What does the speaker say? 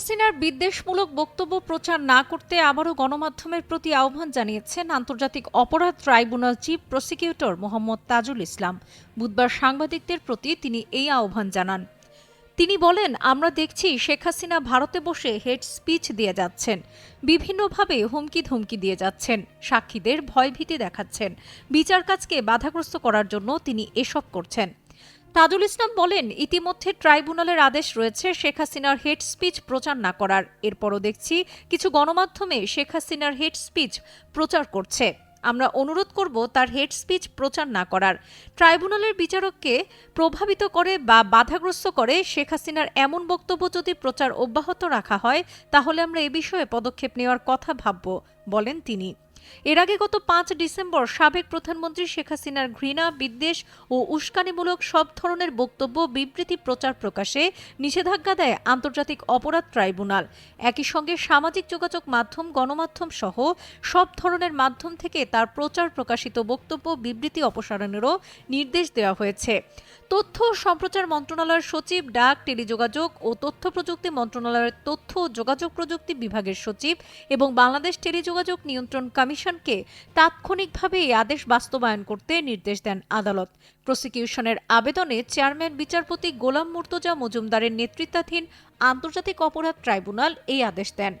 হাসিনার বিদ্বেষমূলক বক্তব্য প্রচার না করতে আবারও গণমাধ্যমের প্রতি আহ্বান জানিয়েছেন আন্তর্জাতিক অপরাধ tribunal chief prosecutor Mohammad Tajul Islam. বুধবার সাংবাদিকদের প্রতি তিনি এই আহ্বান জানান। তিনি বলেন, আমরা দেখছি শেখ হাসিনা ভারতে বসে হেড স্পিচ দিয়ে যাচ্ছেন, বিভিন্নভাবে হুমকি ধমকি দিয়ে যাচ্ছেন, সাক্ষীদের ভয়ভীতি দেখাচ্ছেন বিচার কাজকে বাধাগ্রস্ত করার জন্য তিনি এসব করছেন। তাজুল ইসলাম বলেন, ইতিমধ্যে ট্রাইব্যুনালের আদেশ রয়েছে শেখ হাসিনার হেড স্পিচ প্রচার না করার। এরপরও দেখছি কিছু গণমাধ্যমে শেখ হাসিনার হেড স্পিচ প্রচার করছে। আমরা অনুরোধ করব তার হেড স্পিচ প্রচার না করার। ট্রাইব্যুনালের বিচারককে প্রভাবিত করে বা বাধাগ্রস্ত করে শেখ হাসিনার এমন বক্তব্য যদি প্রচার অব্যাহত রাখা হয়, তাহলে আমরা এ বিষয়ে পদক্ষেপ নেওয়ার কথা ভাবব, বলেন তিনি। এর আগে গত পাঁচ ডিসেম্বর সাবেক প্রধানমন্ত্রী শেখ হাসিনার ঘৃণা, বিদ্বেষ ও উস্কানিমূলক সব ধরনের বক্তব্য, বিবৃতি, প্রচার প্রকাশে নিষেধাজ্ঞা দেয় আন্তর্জাতিক অপরাধ ট্রাইব্যুনাল। একই সঙ্গে সামাজিক যোগাযোগ মাধ্যম, গণমাধ্যম সহ সব ধরনের মাধ্যম থেকে তার প্রচার প্রকাশিত বক্তব্য, বিবৃতি অপসারণেরও নির্দেশ দেওয়া হয়েছে। তথ্য ও সম্প্রচার মন্ত্রণালয়ের সচিব, ডাক, টেলিযোগাযোগ ও তথ্য প্রযুক্তি মন্ত্রণালয়ের তথ্য ও যোগাযোগ প্রযুক্তি বিভাগের সচিব এবং বাংলাদেশ টেলিযোগাযোগ নিয়ন্ত্রণ কমিশনকে তাৎক্ষণিকভাবে এই আদেশ বাস্তবায়ন করতে নির্দেশ দেন আদালত। প্রসিকিউশনের আবেদনে চেয়ারম্যান, বিচারপতি গোলাম মুর্তজা মজুমদারের নেতৃত্বাধীন আন্তর্জাতিক অপরাধ ট্রাইব্যুনাল এই আদেশ দেন।